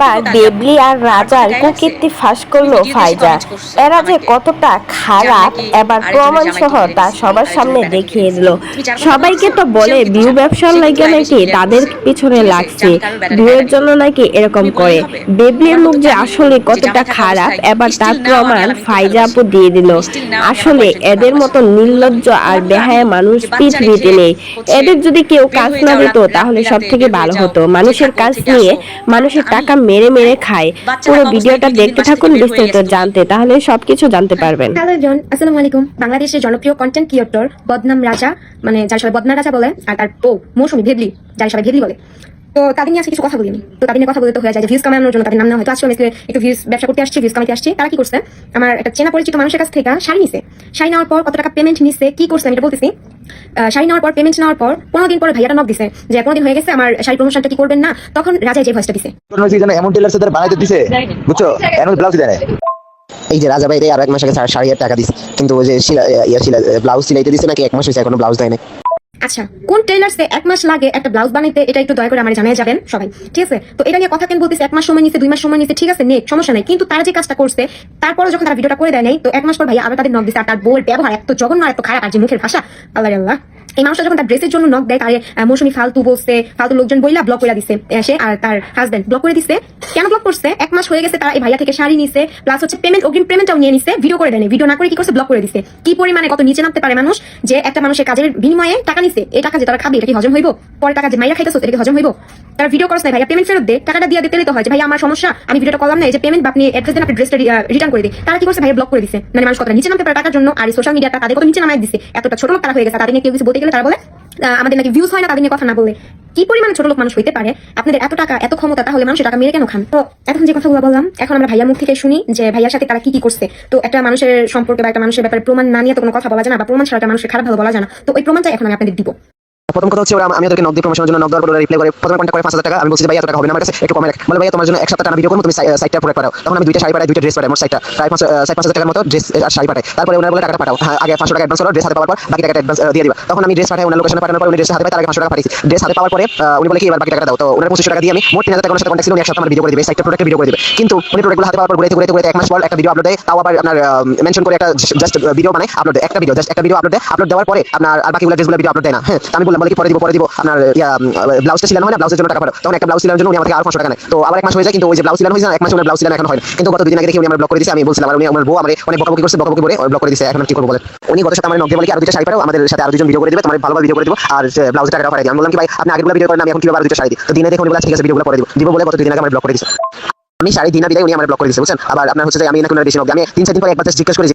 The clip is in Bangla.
বা দেবলি আর রাজার কুকীর্তি ফাঁস করল ফাইজা। এরা যে কতটা খারাপ এবার প্রমাণ সহ তা সবার সামনে দেখিয়ে দিল। সবাইকে তো বলে বিউ ব্যবসার লাগে নাকি তাদের পিছনে লাগছে। বিয়ের জন্য নাকি এরকম করে। বেবলির মুখ যে আসলে কতটা খারাপ এবার তার প্রমাণ ফাইজা আপু দিয়ে দিল। আসলে এদের মতো নির্লজ্জ আর বেহায়া মানুষ পৃথিবীতে নেই। এদের যদি কেউ কাজ না দিত তাহলে সব থেকে ভালো হতো মানুষের কাজ নিয়ে মানুষের টাকা মেরে মেরে খায়। পুরো ভিডিওটা দেখতে থাকুন বিস্তারিত জানতে তাহলে সবকিছু জানতে পারবেন। হ্যালো জন আসসালামু আলাইকুম। বাংলাদেশের জনপ্রিয় কন্টেন্ট ক্রিয়েটর বদনাম রাজা মানে যার সবাই বদনা রাজা বলে আর তার বউ মৌসুমি ভেদলি যার সবাই ভেদলি বলে। তো তাদের নিয়ে আজকে কিছু কথা বলিনি। তো তাদের নিয়ে কথা বলতে হয়ে যায় যে ভিউজ কামানোর জন্য তাদের নাম না হয়তো আজকে আমি একটু ভিউজ ব্যবসা করতে আসছি ভিউজ কামাতে আসছি। তারা কি করছে? আমার একটা চেনা পরিচিত মানুষের কাছ থেকে শাড়ি নিছে। শাড়ি নেওয়ার পর কত টাকা পেমেন্ট নিচ্ছে কি করছে আমি এটা বলতেছি। শাড়ি নেওয়ার পর পেমেন্ট নেওয়ার পর পনেরো দিন পরে ভাইয়াটা নক দিছে যে পনেরো দিন হয়ে গেছে আমার শাড়ি প্রমোশনটা কি করবেন না? তখন রাজা যে ভয়েসটা দিছে। এমন টেলার সাথে বানাইতে দিছে? বুঝছ? এমন ব্লাউজ দেয় এই যে রাজা ভাই আর এক মাসে আগে সাড়ে হাজার টাকা দিছে। কিন্তু ওই যে শিলা- ইয়া শিলা ব্লাউজ সিলাইতে দিছে নাকি এক মাস হয়েছে এখনও ব্লাউজ দেয় নাই। আচ্ছা কোন টেলার্সে এক মাস লাগে একটা ব্লাউজ বানাইতে? এটা একটু দয়া করে আমার জানিয়ে যাবেন সবাই, ঠিক আছে? তো এটা নিয়ে কথা কেন বলতেছে? এক মাস সময় নিচ্ছে দুই মাস সময় নিচ্ছে ঠিক আছে? নে সমস্যা নাই। কিন্তু তারা যে কাজটা করছে তারপরে যখন তারা ভিডিওটা করে দেয় নাই, তো এক মাস পর ভাই আবার তাদের নক দিচ্ছে আর তার বউয়ের ব্যবহার এত জঘন্য এত খারাপ, আর যে মুখের ভাষা, আল্লাহ আল্লাহ। এই মানুষটা যখন তার ড্রেসের জন্য নক দেয়, তারে মৌসুমি ফালতু বলছে, ফালতু লোকজন বইলা ব্লক করে দিছে সে আর তার হাজবেন্ড ব্লক করে দিছে। কেন ব্লক করছে? এক মাস হয়ে গেছে তারা এই ভাইয়া থেকে শাড়ি নিছে প্লাস হচ্ছে পেমেন্ট অগ্রিম পেমেন্টটাও নিয়ে নিছে ভিডিও করে দেয়নি। ভিডিও না করে কি করছে? ব্লক করে দিছে। কি পরিমাণে কত নিচে নামতে পারে মানুষ? যে একটা মানুষের কাজের বিনিময়ে টাকা নিছে, এই টাকা যে তারা খাবে, এটা কি হজম হইব? পরে টাকা যে মাইরা খাইতেছো, এটা কি হজম হইব? তারা ভিডিও করছে, ভাইয়া পেমেন্ট ফেরত দে, টাকাটা দিয়ে দিতে তো হয় যে ভাই আমার সমস্যা, আমি ভিডিওটা করলাম না, এই যে পেমেন্ট আপনি অ্যাড্রেস দেন, আপনি ড্রেসটা রিটার্ন করে দিই তারা কি করছে? ভাইয়া ব্লক করে দিছে। মানে মানুষ কতটা নিচে নামতে পারে টাকার জন্য, আর সোশ্যাল মিডিয়াটা তাদের কত নিচে নামাই দিছে? এতটা ছোট লোক তারা হয়ে গেছে, তাদের নিয়ে কেউ কিছু বলতে গেলে তারা বলে আমাদের নাকি ভিউজ হয় না, তাদের নিয়ে কথা না বলে কি পরিমাণে ছোট লোক মানুষ হইতে পারে? আপনাদের এত টাকা, এত ক্ষমতা, তাহলে মানুষের টাকা মেরে কেন খান? তো এখন যে কথাগুলো বললাম, এখন আমরা ভাইয়ার মুখ থেকে শুনি যে ভাইয়ার সাথে তারা কি কি করছে। তো একটা মানুষের সম্পর্কে বা একটা মানুষের ব্যাপারে প্রমাণ না নিয়ে তো কোনো কথা বলা যায় না, বা প্রমাণ ছাড়া একটা মানুষের খারাপ ভালো বলা যায় না। তো ওই প্রমাণটা এখন আমি আপনাদের দিব। প্রথম কথা হচ্ছে ওরা আমি ওদেরকে নক দিয়ে প্রমোশনের জন্য নক পর রিপ্লাই করে, প্রথমে কন্ট্যাক্ট করে পাঁচ হাজার টাকা। আমি বলছি ভাই, এত টাকা হবে না আমার কাছে, একটু কমে বলে, ভাই, তোমার জন্য এক সপ্তাহ ভিডিও করব, তুমি সাইটটা প্রোডাক্ট পাঠাও তখন আমি দুইটা শাড়ি পাঠাই, দুইটা ড্রেস পাঠাই, মোট সাইটটা প্রায় পাঁচ সাড়ে পাঁচ হাজার টাকার মতো ড্রেস আর শাড়ি পাঠাই। তারপরে ওনার বলে, টাকাটা পাঠাও। হ্যাঁ আগে পাঁচশো টাকা অ্যাডভান্স হলো ড্রেস হাতে পাওয়ার পর বাকি টাকাটা অ্যাডভান্স দিয়ে দিবা। তখন আমি ড্রেস পাঠাই ওনার লোকেশনে পাঠানোর পর উনি ড্রেস হাতে পাই তার আগে পাঁচশো টাকা পাঠিয়েছি। ড্রেস হাতে পাওয়ার পরে উনি বলে কি, এবার বাকি টাকা দাও। তো ওনার পঁচিশশো টাকা দিয়ে আমি মোট তিন হাজার টাকা সাথে কন্ট্যাক্ট ছিল এক সপ্তাহ আমার ভিডিও করে দিবে সাইটটা প্রোডাক্ট ভিডিও করে দিবে। কিন্তু উনি প্রোডাক্টগুলো হাতে পাওয়ার পর ঘুরে ঘুরে ঘুরে, এক মাস পর একটা ভিডিও আপলোড দেয়। তাও আবার আপনার মেনশন করে একটা জাস্ট ভিডিও বানায় আপলোড একটা ভিডিও জাস্ট একটা ভিডিও আপলোড দেয়। আপলোড দেওয়ার পরে আপনার আর বাকিগুলো ড্রেসগুলো ভিডিও আপলোড দেয় না। হ্যাঁ আমি বললাম বলে কি পরে দিব পরে দিব। আপনার, ইয়া ব্লাউজটা সিলানো হয় না, ব্লাউজের জন্য টাকা পাঠাও। তখন একটা ব্লাউজ সিলানোর জন্য উনি আমাকে আর পাঁচশো টাকা নেয়। তো আবার এক মাস হয়ে যায়, কিন্তু ওই যে ব্লাউজ সিলানো হয়েছে এক মাস ওনার ব্লাউজ সিলানো এখন হয়। কিন্তু গত দুদিন আগে দেখি উনি আমার ব্লক করে দিয়েছে, আমি বলছিলাম, আর উনি আমার বউ, আমার অনেক বকাবকি করছে, বকাবকি করে ব্লক করে দিয়েছে। এখন কি করব বলেন? উনি গত সাথে আমার নক দিয়ে বলে আর দুইটা শাড়ি পাঠাও, আমাদের সাথে আর দুজন ভিডিও করে দিবে, তোমার ভালোভাবে ভিডিও করে দিব, আর ব্লাউজের টাকাটা পাঠাই আমি বললাম কি, ভাই, আপনি আগেরগুলো ভিডিও করেন, আমি এখন কীভাবে আর দুইটা শাড়ি দিই? তো দিনে দেখে উনি বলে ঠিক আছে ভিডিওগুলো করে দিব। দিব বলে গত দুদিন আগে আমার ব্লক করে দিয়েছে। আমি শাড়ি দিনা বিদায় উনি আমার ব্লক করে দিয়েছে, বুঝছেন? আবার আপনার হচ্ছে যে, আমি নাকি ওনার বেশি আমি তিন, চার দিন পরে একবার জিজ্ঞেস করি যে